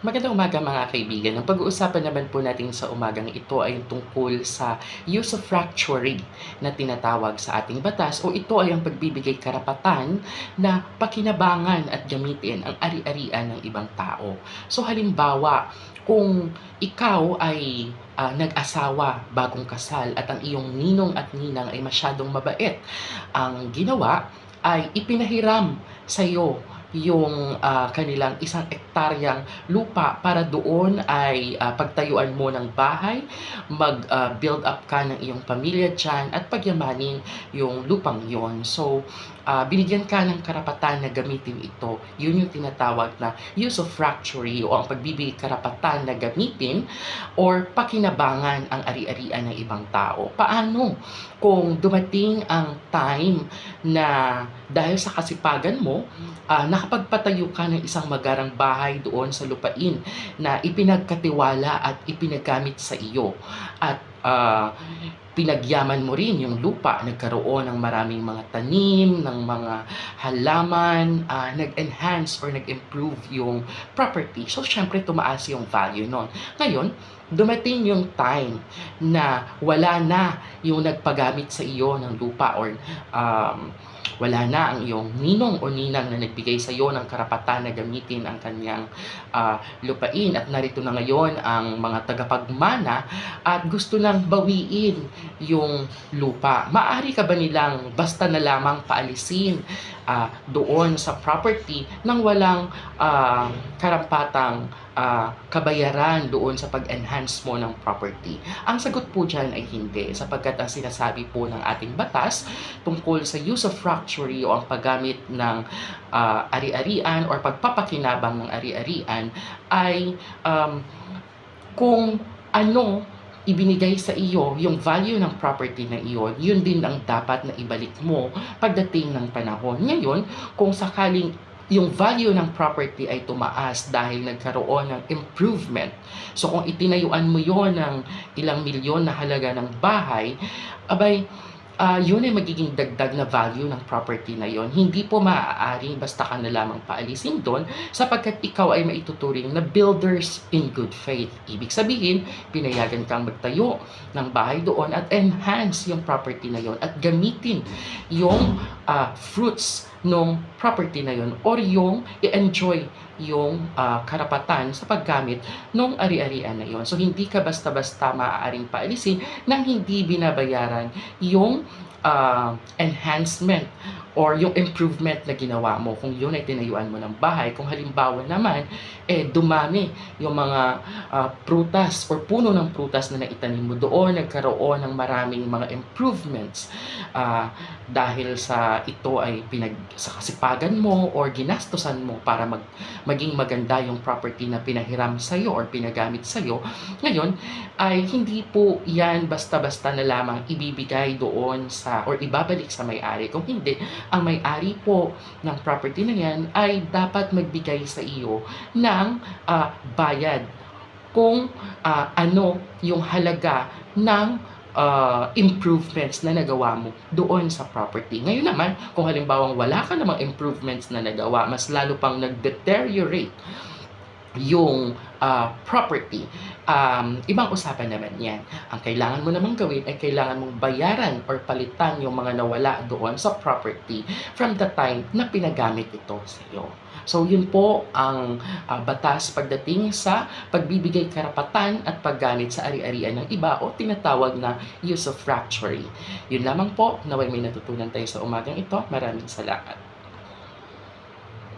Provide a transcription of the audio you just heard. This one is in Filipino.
Magandang umaga mga kaibigan. Ang pag-uusapan naman po natin sa umagang ito ay tungkol sa usufructuary na tinatawag sa ating batas o ito ay ang pagbibigay karapatan na pakinabangan at gamitin ang ari-arian ng ibang tao. So halimbawa, kung ikaw ay ah, nag-asawa bagong kasal at ang iyong ninong at ninang ay masyadong mabait, ang ginawa ay ipinahiram sa iyo yung ah, kanilang isang ektaryang lupa para doon ay ah, pagtayuan mo ng bahay, mag-build up ka ng iyong pamilya dyan at pagyamanin yung lupang yon. So, ah, binigyan ka ng karapatan na gamitin ito. Yun yung tinatawag na usufructuary o ang pagbibigay karapatan na gamitin or pakinabangan ang ari-arian ng ibang tao. Paano kung dumating ang time na dahil sa kasipagan mo, ah, nakapagpatayo ka ng isang magarang bahay doon sa lupain na ipinagkatiwala at ipinagamit sa iyo. At ah, pinagyaman mo rin yung lupa, nagkaroon ng maraming mga tanim, ng mga halaman, ah, nag-enhance or nag-improve yung property. So, syempre, tumaas yung value nun. Ngayon, dumating yung time na wala na yung nagpagamit sa iyo ng lupa or um, wala na ang iyong ninong o ninang na nagbigay sa iyo ng karapatan na gamitin ang kanyang ah, lupain at narito na ngayon ang mga tagapagmana at gusto nang bawiin yung lupa. Maari ka ba nilang basta na lamang paalisin ah, doon sa property nang walang ah, karampatang ah, kabayaran doon sa pag-enhance mo ng property? Ang sagot po dyan ay hindi sapagkat ang sinasabi po ng ating batas tungkol sa usufructuary o ang paggamit ng ah, ari-arian or pagpapakinabang ng ari-arian ay um, kung ano ibinigay sa iyo, yung value ng property na iyon, yun din ang dapat na ibalik mo pagdating ng panahon. Ngayon, kung sakaling yung value ng property ay tumaas dahil nagkaroon ng improvement. So kung itinayuan mo yon ng ilang milyon na halaga ng bahay, abay, ah, yun ay magiging dagdag na value ng property na yon. Hindi po maaaring basta ka na lamang paalisin doon sapagkat ikaw ay maituturing na builders in good faith. Ibig sabihin, pinayagan kang magtayo ng bahay doon at enhance yung property na yon at gamitin yung ah, fruits ng property na yon or yung i-enjoy yung ah, karapatan sa paggamit ng ari-arian na yon. So hindi ka basta-basta maaaring paalisin nang hindi binabayaran yung ah, enhancement or yung improvement na ginawa mo kung yun ay tinayuan mo ng bahay. Kung halimbawa naman, eh dumami yung mga ah, prutas or puno ng prutas na naitanim mo doon, nagkaroon ng maraming mga improvements ah, dahil sa ito ay pinag sa kasipagan mo or ginastosan mo para mag, maging maganda yung property na pinahiram sa iyo or pinagamit sa iyo. Ngayon, ay hindi po yan basta-basta na lamang ibibigay doon sa or ibabalik sa may-ari. Kung hindi, ang may-ari po ng property na yan ay dapat magbigay sa iyo ng ah, bayad kung ah, ano yung halaga ng ah, improvements na nagawa mo doon sa property. Ngayon naman, kung halimbawang wala ka namang improvements na nagawa, mas lalo pang nag-deteriorate yung ah, property, um, ibang usapan naman yan. Ang kailangan mo namang gawin ay kailangan mong bayaran or palitan yung mga nawala doon sa property from the time na pinagamit ito sa iyo. So yun po ang ah, batas pagdating sa pagbibigay karapatan at paggamit sa ari-arian ng iba o tinatawag na usufructuary. Yun lamang po, naway may natutunan tayo sa umagang ito. Maraming salamat.